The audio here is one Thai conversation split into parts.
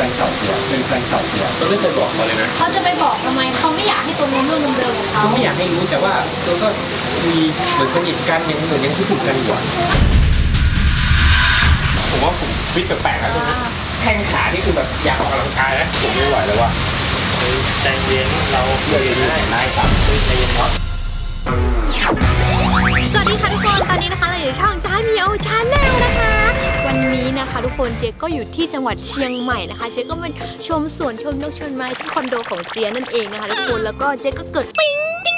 เป็นแฟนเก่าเจียเป็นแฟนเก่าเจียเราไม่เคยบอกเขาเลยนะเขาจะไปบอกทำไมเขาไม่อยากให้ตัวรู้เรื่องเดิมๆของเขาเขาไม่อยากให้รู้แต่ว่าตัวก็มีเหมือนสนิทกันยังเหมือนยังคิดถึงกันอยู่อะผมว่าผมฟิตแปลกๆแล้วตรงนี้แข้งขานี่คือแบบอยากออกกำลังกายนะผมไม่ไหวแล้วว่ะใจเย็นเราเพื่อนได้ได้ครับใจเย็นครับสวัสดีค่ะทุกคน ตอนนี้นะคะเราอยู่ช่องจ้ามีโอชาแนลนะคะ วันนี้นะคะ ทุกคนเจ๊ก็อยู่ที่จังหวัดเชียงใหม่นะคะ เจ๊ก็มาชมสวนชมนกชมไม้ที่คอนโดของเจ๊นั่นเองนะคะทุกคนแล้วก็เจ๊ก็เกิดปิ๊ง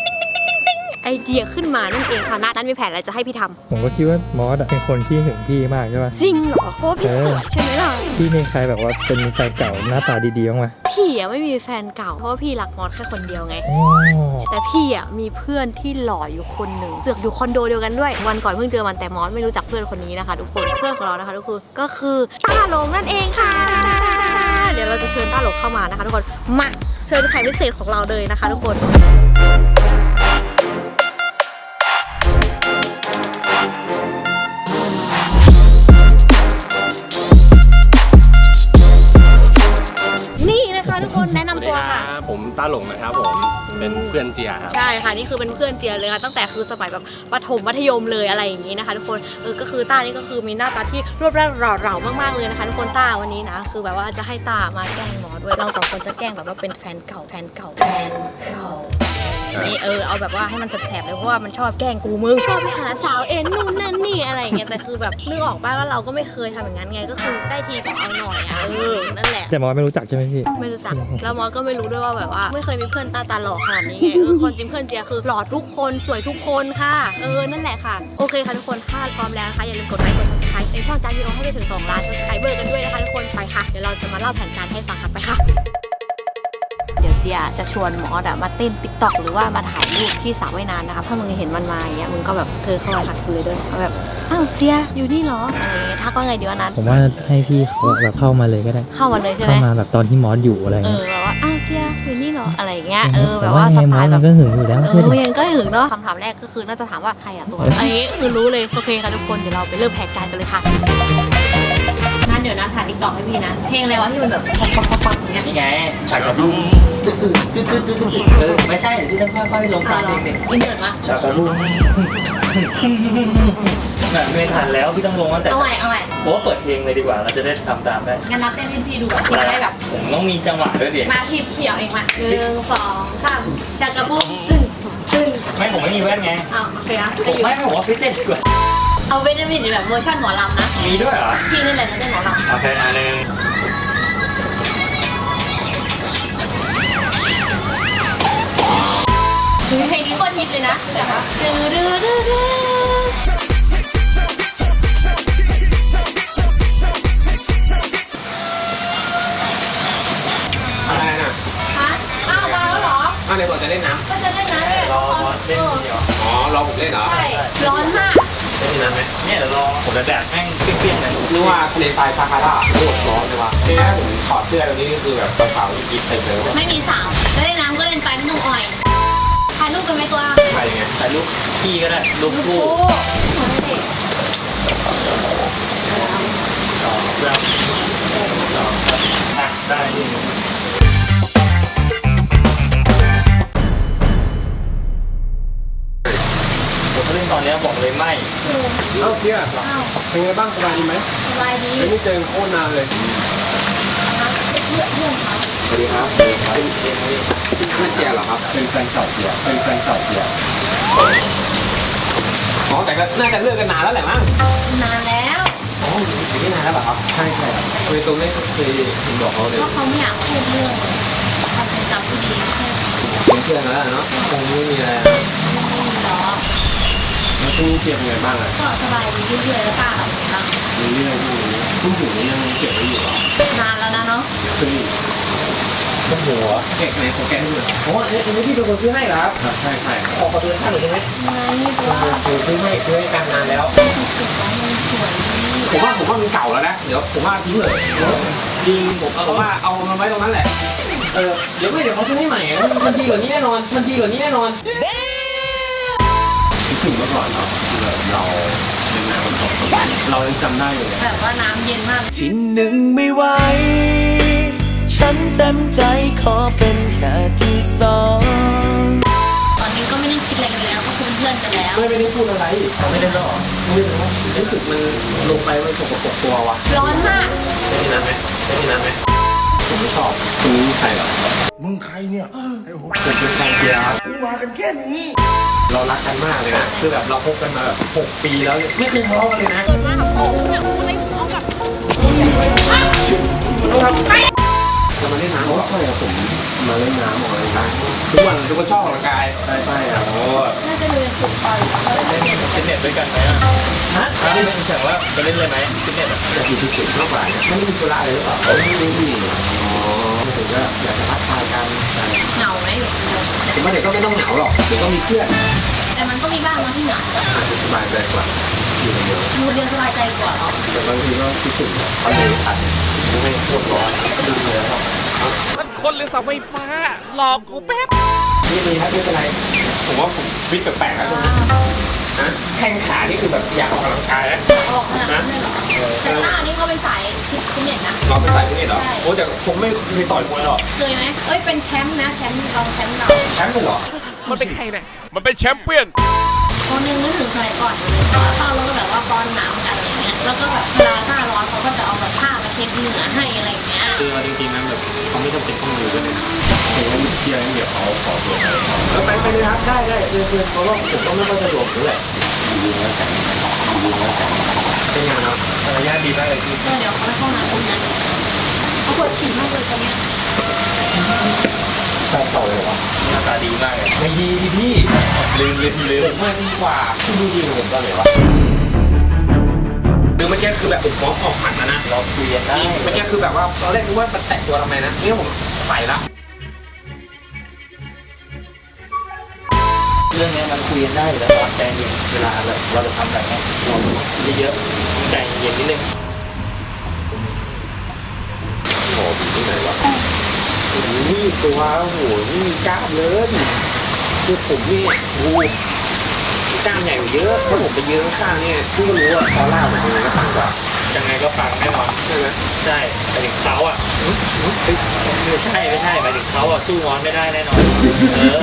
ไอเดียขึ้นมานั่นเองค่ะนัดนั้นมีแผนอะไรจะให้พี่ทำผมก็คิดว่ามอสอะเป็นคนที่หึงพี่มากใช่ป่ะจริงเหรอเพราะว่าพี่เอสอวยใช่ไหมล่ะพี่มีใครแบบว่าเป็นแฟนเก่าหน้าตาดีๆบ้างไหมพี่อะไม่มีแฟนเก่าเพราะว่าพี่รักมอสแค่คนเดียวไงโอ้แต่พี่อะมีเพื่อนที่หล่ออยู่คนหนึ่งเสือกอยู่คอนโดเดียวกันด้วย วันก่อนเพิ่งเจอมันแต่มอสไม่รู้จักเพื่อนคนนี้นะคะ ทุกคนเพื่อนของเรานะคะ ทุกคนก็คือต้าหลงนั่นเองค่ะ เดี๋ยวเราจะเชิญต้าหลงเข้ามานะคะ ทุกคนมาเชิญแขกพิเศษของเราเลยนะคะ ทุกคนนี่ เจียครับ ใช่ค่ะนี่คือเป็นเพื่อนเจียเลยค่ะตั้งแต่คือสมัยแบบประถมมัธยมเลยอะไรอย่างนี้นะคะทุกคนเออก็คือต้านี่ก็คือมีหน้าตาที่รวบรัดหล่อๆมากๆเลยนะคะทุกคนต้าวันนี้นะคือแบบว่าจะให้ต้ามาแกล้งหมอด้วยเราสองคนจะแกล้งแบบว่าเป็นแฟนเก่าแฟนเก่าแฟนเก่า นี่เออเอาแบบว่าให้มันแสบๆเลยเพราะว่ามันชอบแกล้งกูมึงชอบไปหาสาวเอ็นนู่นนั่นนี่อะไรอย่างเงี้ยแต่คือแบบนึกออกป่ะว่าเราก็ไม่เคยทำอย่างนั้นไงก็คือได้ทีก็เอาหน่อยอะเออนั่นแหละ แต่มอสไม่รู้จักใช่ไหมพี่ ไม่รู้จักแล้วมอสก็ไม่รู้ด้วยว่าแบบว่า ไม่เคยมีเพื่อนตาตาหล่อขนาดนี้ไงเออคนจริงเพื่อนเจียคือหล่อทุกคนสวยทุกคนค่ะเออนั่นแหละค่ะโอเคค่ะทุกคนถ้าพร้อมแล้วนะคะอย่าลืมกดไลค์กด subscribe ในช่องจานวีโอให้ไปถึง2ล้าน subscriber กันด้วยนะคะทุกคนไปค่ะเดี๋ยวเราจะมาเล่าแผนการให้ฟังกันไปค่ะ เจียจะชวนมอสอะมาเต้นติ๊กต็อกหรือว่ามาถ่ายรูปที่สระว่ายน้ำนะคะถ้ามึงเห็นมันมาอย่างเงี้ยมึงก็แบบเธอเข้ามาทักกูเลยด้วยเอาแบบอ้าวเจียอยู่นี่เหรออะไรอย่างเงี้ยทักว่าไงดีวะนัทผมว่าให้พี่เขาแบบเข้ามาเลยก็ได้เข้ามาเลยใช่ไหมเข้ามาแบบตอนที่มอสอยู่อะไรเอเงี้อแบบว่าอ้าวเจียอยู่นี่เหรออะไรอย่างเงี้ยเออแบบว่าว่าสไตล์แบบ ก็หึงอยู่แล้วเออยังก็ถึงเนาะคำถามแรกก็คือน่าจะถามว่าใครอะตัว อันนี้คือรู้เลย โอเคค่ะทุกคน เดี๋ยวเราไปเริ่มแผนการกันเลยค่ะ งั้นเดี๋ยวนะถ่ายติ๊กต็อกให้พี่นะ เพลงอะไรวะที่มันแบบปักปักปักปักอย่างเงี้ยนี่ไงฉากกระดุมตึ๊ดตึ๊ดตึ๊ดตึ๊ดตึ๊ดตึ๊ดเออไม่ใช่ที่ต้องค่อยๆลงอ่าตามเหรเพอลงเด็กอินเสิร์ตมาฉากกระดุมแบบไม่ทันแล้วพี่ต้องลงตั้งแต่เอาใหม่เอาใหม่โอ้เปิดเพลงเลยดีกว่า เราจะได้ทำตามได้งั้นนัดเต้นให้พี่ดูแบบพี่จะได้แบบ ผมต้องมีจังหวะด้วยดิมาพี่พี่เอาเองมาหนึ่งสองสามชากระบุ้มตึ้งตึ้งไม่ผมไม่มีแว่นไง อ้าวโอเคนะผให้มอยู่ไม่ผมว่าฟิตเต้นดีกว่า เอาเวทมินแบบเวอร์ชันหมอลำนะมีด้วยเหรอ พี่นี่แหละจะเต้นหมอลำโอเคอันหนึ่งเพลงนี้โคตรฮิตเลยนะแบบว่าดื้อดื้อดื้อดื้ออะไรน่ะฮะอ้าวมาแล้วเหรอ อ้าวในบทจะเล่นน้ก็จะได้นะเนี่ยรอมอสเล่นคนเดียวำอ๋อรอผมเล่นเหรอ ใช่ร้อนมาก เล่นนั้นไหมเนี่ยเดี๋ยวรอผมจะแดดแม่งเปรี้ยงๆเลยนึกว่าทะเลทรายซาฮาราโคตรร้อนเลยวะทีนี้ผมถอดเสื้อตรงนี้นี่คือแบบสาวๆกินเต็มเลยว่ะไม่มีสาวจะเล่นน้ำก็เล่นไปไม่ต้องอ่อยถ่ายรูปกันไหมตัวใครไงถ่ายรูปพี่ก็ได้รูปคู่โอ้โหเพื่อนอะได้ ตอนเนี้ยบอกเลยไม่เอ้าเพี่ยอ้าวเป็นไงบ้างสบายดีไหมสบายดีไม่ได้เจอโคตรนานเลยเพื่อนเพื่อนเขาสวัสดีครับสวัสดีครับเพื่อนเจียเหรอครับ เป็นแฟนเก่าเจียเป็นแฟนเก่าเจียอ๋อแต่ก็น่าจะเลิกกันนานแล้วแหละมั้งนานแล้วอ๋ออยู่ที่นานแล้วเหรอครับใช่ใช่ครับเคยตรงนี้เคยเห็นบอกเขาเลยก็เขาไม่อยากพูดเรื่องความทรงจำที่ดีแค่เป็นเพื่อนแล้วเนาะคงไม่มีอะไรนะนี้หรอก แล้วคู่เจียเป็นไงบ้างอะก็สบายดีเรื่อยๆแล้วป้ากับเรามีเรื่องที่คู่หูนี่ยังเก็บไว้อยู่เหรอนานแล้วนะเนาะคือต้นหัวเก็บไหนของแกให้ดูหน่อยโอ้ยอันนี้พี่เป็นคนซื้อให้เหรอครับครับใช่ใช่ขอขอเดือนค่าหน่อยได้ไหมไงตัวคือซื้อให้ซื้อให้กันนานแล้วสุดของมันสวยดีผมว่าผมว่ามันเก่าแล้วนะเดี๋ยวผมว่าทิ้งเลยจริงผมเอาว่าเอามันไว้ตรงนั้นแหละเออเดี๋ยวไม่เดี๋ยวเขาซื้อให้ใหม่ไงมันดีกว่านี้แน่นอนมันดีกว่านี้แน่นอนคิด ถึงเมื่อก่อนเนาะที่แบบเราเป็นนางมันสองคนเรายังจำได้อยู่เลยแบบว่าน้ำเย็นมาก ที่หนึ่งไม่ไหว ฉันเต็มใจขอเป็นแค่ที่สองตอนนี้ก็ไม่ได้คิดอะไรกันแล้วก็คือเพื่อนกันแล้ว ไม่ไม่ได้พูดอะไรไม่ได้หรอกไม่ได้ว่ารู้สึกมันลงไปมันสกปรกตัววะร้อนมากได้ยินนั้นไหมได้ยินนั้นไหม ผมไม่ชอบคุณนี่ใครเหรอมึงใครเนี่ยผมเป็นแฟนเกียร์ครับกูมากันแค่นี้ เรารักกันมากเลยนะคือแบบเราคบกันมาแบบหกปีแล้วไม่เคยทะเลาะกันเลยนะเกิดมากับผมเนี่ยคุณไม่ฟ้องกับ จะมาเล่นน้ำเหรอใช่ครับผมมาเล่นน้ำออกกำลังกายทุกวันทุกคนชอบออกกำลังกายใช่ใช่ครับโอ้น่าจะเรียนฝึกต่อยเล่นฟิตเนสด้วยกันไหมอะฮะถ้าไม่เป็นแข่งว่าจะเล่นเลยไหมฟิตเนสอะอยากอยู่เฉยๆมากกว่าเนี่ยไม่ได้มีธุระอะไรหรือเปล่าไม่ได้มีอ๋อถึงก็อยากจะทักทายกันใช่เหงาไหมอยู่คนเดียวผมว่าเด็กก็ไม่ต้องเหงาหรอกเดี๋ยวก็มีเพื่อนแต่มันก็มีบ้างนะที่เหงาอาจจะสบายใจกว่า อยู่คนเดียวอยู่คนเดียวสบายใจกว่าเนาะแต่บางทีก็คิดถึงเขาเลยอัดไม่ให้ปวดร้อนดึงเลยครับมันคนหรือเสาไฟฟ้า หลอกกูแป๊บนี่มีครับไม่เป็นไร ผมว่าผมฟิตแปลกๆแล้วตรงนี้นะแข้งขานี่คือแบบอยากออกกำลังกายแล้วออกขนาดนั้นเลยเหรอแต่ต้านี่ก็เป็นสายฟิตเนสนะเราเป็นสายฟิตเนสเหรอใช่โอ้แต่ผมไม่เคยต่อยมวยหรอกเคยไหมเอ้ยเป็นแชมป์นะแชมป์เราแชมป์เราแชมป์เลยเหรอมันเป็นใครเนี่ยมันเป็นแชมเปี้ยน คนหนึงนึกถึงสมัยก่อนเลยตอนเข้าแล้วก็แบบว่าตอนหนาวกันอะไรเงี้ย แล้วก็แบบเวลาหน้าร้อนเขาก็จะเอาแบบผ้ามาเช็ดเหงื่อให้อะไรเงี้ย คือเอาจริงๆนะแบบเขาไม่จำเป็นต้องรู้กันเลยนะเห็นว่าเที่ยวเดี๋ยวเขาขอตัวไปแล้วไปไปเลยครับได้ได้คือคือเพราะว่าผมก็ไม่ค่อยสะดวกด้วยแหละดีแล้วกันดีแล้วกันเป็นไงครับมารยาทดีมากเลยพี่ก็เดี๋ยวเขาไปเข้าน้ำตรงนั้นเขาปวดฉี่มากเลยตอนเนี้ย แฟนเก่าเลยเหรอวะหน้าตาดีมากเลยไม่ดีดิพี่ลืมลืมลืมผมมาดีกว่าที่ดูดีกว่าผมก็เลยวะคือเมื่อกี้คือแบบผมมองออกหมัดนะนะเราคุยกันได้เมื่อกี้คือแบบว่าตอนแรกนึกว่ามันแตะตัวทำไมนะนี่ผมใส่ละเรื่องเนี้ยมันคุยกันได้อยู่แล้วตอนใจเย็นเวลาแบบเราจะทำอะไรเงี้ยเราเยอะๆใจเย็นนิดนึง โอ้โหที่ไหนวะ นี่ตัวโอ้โหนี่มีกล้ามเลยคือผมนี่งูกล้ามใหญ่กว่าเยอะถ้าผมไปยืนข้างเนี่ยพี่ก็รู้ว่าเขาล่าผมมันก็ต่างกว่ายังไงก็ฟังแน่นอนใช่ไหมใช่ไปถึงเขาอะไม่ใช่ไม่ใช่ไปถึงเขาอะสู้งอนไม่ได้แน่นอนเออ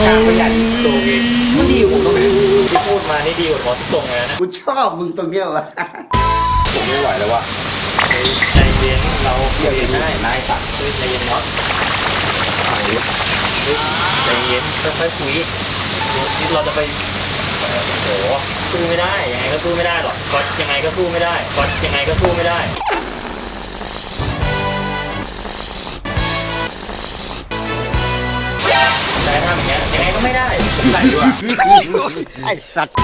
ก็ขาวกล้ามก็ใหญ่ตัวเองมันดีกว่าผมตรงไหนที่พูดมานี่ดีกว่าหมอทุกตรงเลยนะกูชอบมึงตรงเนี้ยวะผมไม่ไหวแล้ววะใจเย็นเราคุยกันได้นายสั่งเฮ้ยใจเย็นมอสเฮ้ยใจเย็นค่อยๆคุยนี่เราจะไปโอ้โหสู้ไม่ได้ยังไงก็สู้ไม่ได้หรอกก็ยังไงก็สู้ไม่ได้ก็ยังไงก็สู้ไม่ได้ แต่ทำอย่างเงี้ยยังไงก็ไม่ได้ไหลดีกว่าไอ้สัตว์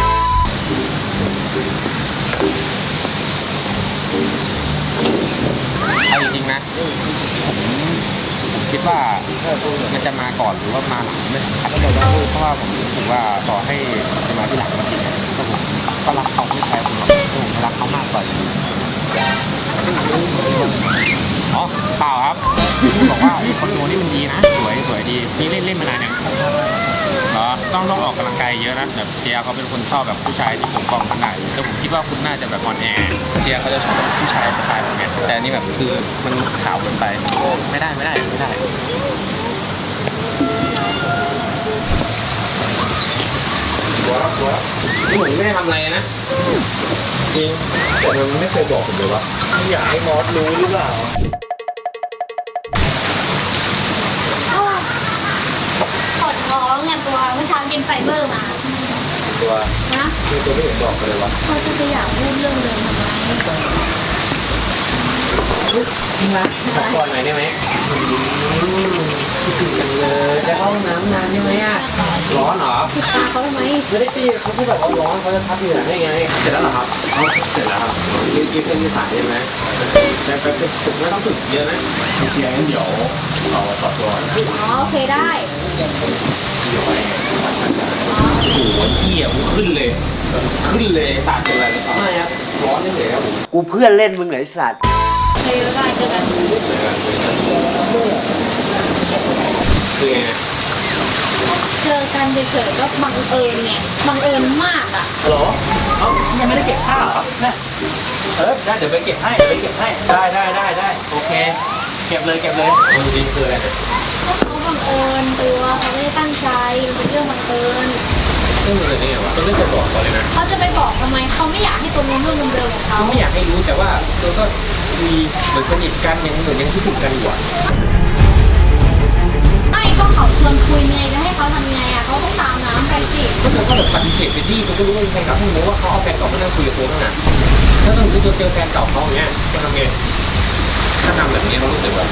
เอาจริงๆนะผมคิดว่ามันจะมาก่อนหรือว่ามาหลังไม่สำคัญเพราะว่าผมรู้สึกว่าต่อให้จะมาที่หลังก็จริงก็ผมก็รักเขาไม่แพ้ผมหรอกผมรักเขามากกว่าอยู่อ๋อเปล่าครับบอกว่าคอนโดนี่มันดีนะ ดีนี่เล่นเล่นมานานยังเหรอต้องต้องออกกำลังกายเยอะนะแบบเจียเขาเป็นคนชอบแบบผู้ชายที่ปกป้องขนาดแต่ผมคิดว่าคุณน่าจะแบบอ่อนแอเจียเขาจะชอบแบบผู้ชายสไตล์แบบเนี้ยแต่อันนี่แบบคือมันขาวเกินไปไม่ได้ไม่ได้ไม่ได้ตัวแล้วตัวแล้วนี่ผมไม่ได้ทำอะไรนะจริงแต่มันไม่เคยบอกผมเลยว่าอยากให้มอสรู้หรือเปล่า ตัวเมื่อเช้ากินไฟเบอร์มา ตัวนะคือตัวที่ผมบอกไปเลยว่าเขาจะไปอยากพูดเรื่องเดิมทำไมจริงไหมขอก่อนหน่อยได้ไหมคิดถึงกันเลยจะเข้าห้องน้ำนานใช่ไหมอะร้อนเหรอ ติดตา เขาทำไมไม่ได้ตีเขาพูดแบบว่าร้อนเขาจะทับเหงื่อให้ไง เสร็จแล้วเหรอครับอ๋อเสร็จแล้วครับยืดยืดเส้นยืดสายใช่ไหมแต่แต่ฝึกไม่ต้องฝึกเยอะนะเพียงงั้นเดี๋ยวเราต่อตัวนะอ๋อโอเคได้เดี๋ยวไอ้โอ้โหเที่ยขึ้นเลย ขึ้นเลยสาดเป็นอะไรไม่ครับร้อนเฉยๆครับผมกูเพื่อนเล่นมึงเหรอไอ้สัตว์ผเคบ๊ายบายเจอกันคือไง เจอกันเฉยๆก็บังเอิญไงบังเอิญมากอะฮัลโหลเอ้ายังไม่ได้เก็บข้าวเหรอเนี่ยเออได้เดี๋ยวไปเก็บให้เดี๋ยวไปเก็บให้ได้ได้ได้ได้โอเค เก็บเลยเก็บเลยมันจริงคืออะไรเนี่ยก็เขาบังเอิญตัวเขาไม่ได้ตั้งใจมันเป็นเรื่องบังเอิญเรื่องอะไรเนี่ยวะก็ไม่เคยบอกเขาเลยนะเขาจะไปบอกทำไมเขาไม่อยากให้ตัวรู้เรื่องเดิมๆของเขาเขาไม่อยากให้รู้แต่ว่าตัวก็มีเหมือนสนิทกันยังเหมือนยังคิดถึงกันอยู่อะไม่ ก็เขาชวนคุยไงจะให้เขาทำไงอะเขาต้องตามน้ำไปสิก็เธอก็แบบปฏิเสธไปที่มันก็รู้ว่ามีแฟนเก่าเพิ่งรู้ว่าเขาเอาแฟนเก่ามานั่งคุยกับตัวตั้งนานถ้าต้องคือเจอแฟนเก่าเขาอย่างเงี้ยจะทำไงถ้าทำแบบนี้เรารู้สึกแบบ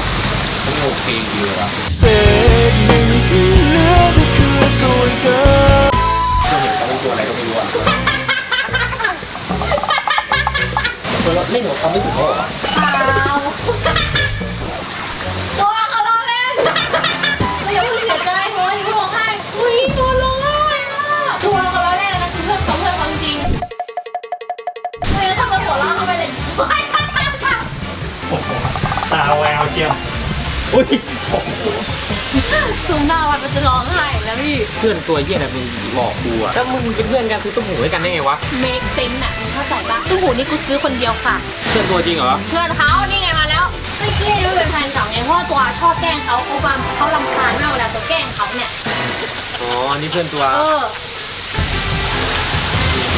ไม่โอเคดีเลยวะเศษหนึ่งที่เหลือก็คือส่วนเกินเราเห็นเขาเป็นตัวอะไรก็ไม่รู้อะเราเล่นกับความรู้สึกเขาเหรอ อุ้ยซูมหน้าวันมันจะร้องไห้แล้วพี่ เพื่อนตัวเยี่ยน่ะมึงหลอกกูอะถ้ามึงเป็นเพื่อนกันคือต้องหูด้วยกันได้ไงวะ make sense อะมึงเข้าใจปะตู้หูนี่กูซื้อคนเดียวค่ะ เพื่อนตัวจริงเหรอ เพื่อนเขานี่ไงมาแล้วไม่เกี้ยด้วยเป็นแฟนเก่าไงเพราะว่าตัวชอบแกล้งเขาเขาบางเขาลำคาญมากเวลาตัวแกล้งเขาเนี่ย อ๋อนี่เพื่อนตัวเออ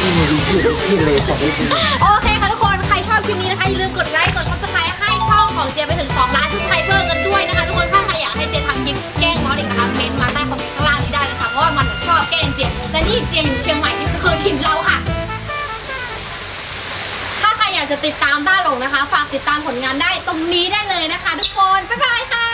ที่มีดูที่เลยของที่โอเคค่ะทุกคน ใครชอบคลิปนี้นะคะอย่าลืมกดไลค์ กด subscribe ของเจไปถึง 2 ล้านทุกไทเบอร์กันด้วยนะคะทุกคนถ้าใครอยากให้เจทำคลิปแกล้งมอสอีกนะคะเมนมาใต้คอมเมนต์ข้างล่างนี้ได้เลยค่ะเพราะว่ามันชอบแกล้งเจและนี่เจอยู่เชียงใหม่ที่เคยถิ่นเราค่ะ ถ้าใครอยากจะติดตามด้านหลงนะคะ ฝากติดตามผลงานได้ตรงนี้ได้เลยนะคะ ทุกคนบ๊ายบายค่ะ